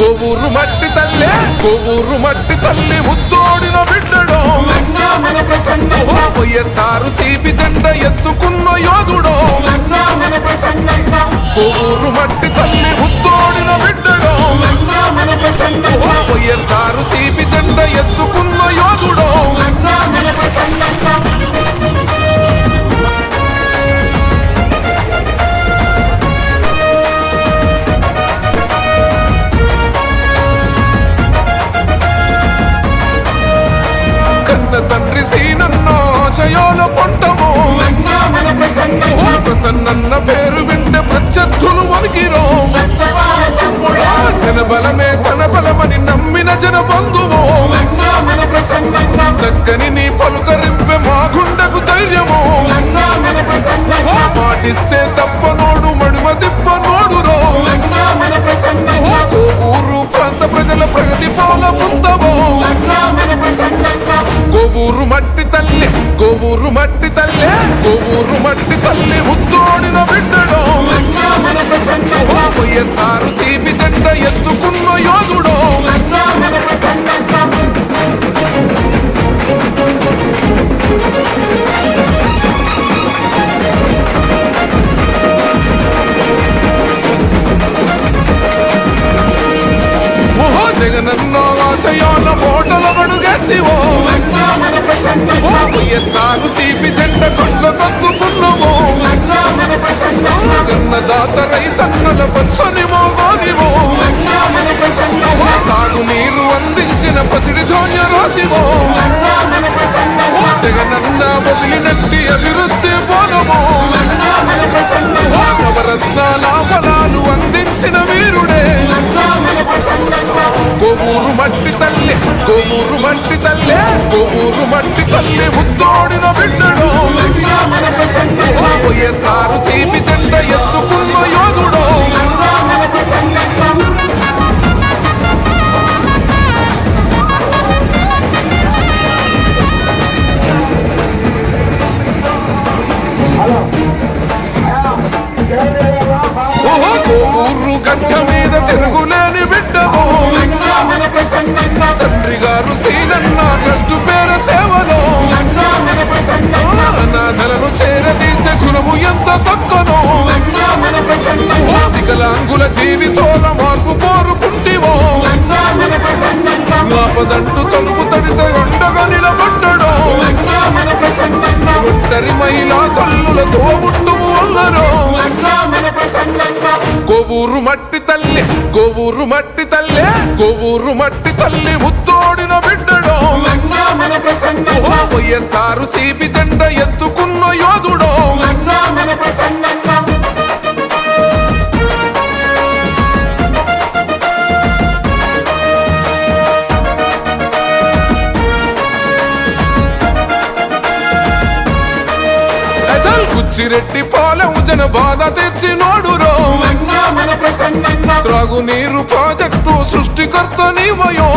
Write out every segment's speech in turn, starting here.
గోవూరు మట్టి తల్లే గోవూరు మట్టి తల్లి ముద్దోడిన బిడ్డడో. వైఎస్ఆర్ సిపి జెండ ఎత్తుకున్న యోధుడో. గోవూరు మట్టి తల్లి ముద్దోడిన బిడ్డడో. వైఎస్ఆర్ సిపి జెండ ఎత్తుకున్న కన్న తండ్రి సీనన్న ఆశయాల పొంటమో ప్రసన్నన్న ప్రసన్నన్న పేరు వింటే ప్రత్యర్థులు వణికిరో. జన బలమే తన బలమని నమ్మిన జన బంధువో చక్కని నీ పలుకరింపే మా గుండెకు ధైర్యమో. పాటిస్తే గోవూరు మట్టి తల్లి గోవూరు మట్టి తల్లి గోవూరు మట్టి తల్లి ముద్దోడిన బిడ్డడో. వైఎస్ఆర్ సిపి జెండ ఎత్తుకున్న యోధుడో. అన్నా మన ప్రసన్నన్న ఓహో వైఎస్ఆర్ సిపి జెండ కొండ కత్తుకున్నవో అన్నా మన ప్రసన్నన్న కన్నదాత రైతన్నల పచ్చని మట్టి తల్లి ముద్దోడిన బిడ్డడు వైఎస్ఆర్ సిపి జెండ ఎత్తుకున్న గోవూరు మీద తిరుగులేని బిడ్డవు. అన్నా మన ప్రసన్నన్న తండ్రి గారు సీనన్న ట్రస్ట్ పేరు సేవలో. అన్నా మన ప్రసన్నన్న అనాథలను చేరదీసే గుణము ఎంత తక్కువనో అన్నా మన ప్రసన్నన్న వికలాంగుల జీవితాల మార్పు కోరుకుంటివో అన్నా మన ప్రసన్నన్న ఆపదంటూ తలుపు తడితే ఉండగా నిలబడ్డడు. అన్నా మన ప్రసన్నన్న ఒంటరి మహిళా తల్లులతో ముట్టుము అల్లరు. అన్నా మన ప్రసన్నన్న గోవూరు మట్టి తల్లి గోవూరు మట్టి తల్లి గోవూరు మట్టి తల్లి ముత్తోడిన బిడ్డడు. మన ప్రసన్నన్న వైఎస్ఆర్ సిపి జెండ ఎత్తుకున్న యోధుడు. మన ప్రసన్నన్న అజల్ కుచ్చిరెడ్డి పాలెం జన బాధ తెచ్చి నోడురో మన ప్రసన్నన్న. త్రాగునీరు ప్రాజెక్టు సృష్టికర్త నీవయో.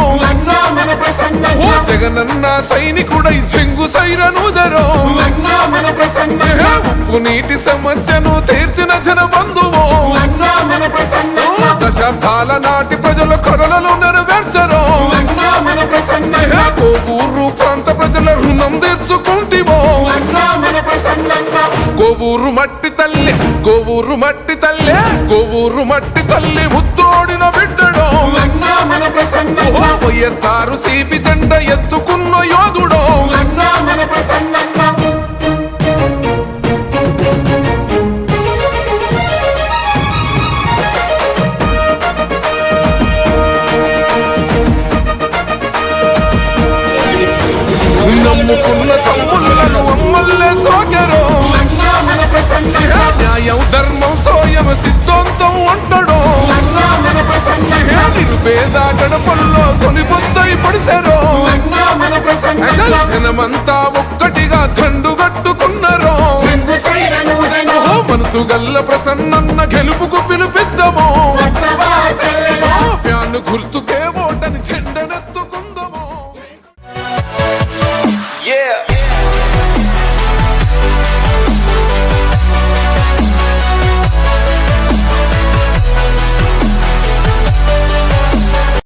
మన ప్రసన్నన్న. జగనన్న సైనికుడై చెంగు సైరనుదరో మన ప్రసన్నన్న. ఉప్పు నీటి సమస్యను తీర్చిన జన బంధువో మన ప్రసన్నన్న. దశాబ్దాల నాటి ప్రజల కలలను నెరవేర్చరో. మన ప్రసన్నన్న. కోవూరు ప్రాంత ప్రజల రుణం తెచ్చుకుంటివో మన ప్రసన్నన్న. కోవూరు మట్టి తల్లి కోవూరు మట్టి తల్లి. కోవూరు మట్టి తల్లి ముద్దోడిన బిడ్డడో. వైఎస్ఆర్ సిపి జెండ ఎత్తుకున్న యోధుడో. అన్నా మన ప్రసన్నన్న. నమ్ముకున్న ముని పొత్తై పడిసెరో జనమంతా ఒక్కటిగా తండు కట్టుకున్నారో మనసు గల్ల ప్రసన్నన్న గెలుపుకు పిలిపిద్దామో. ఫ్యాన్ గుర్తు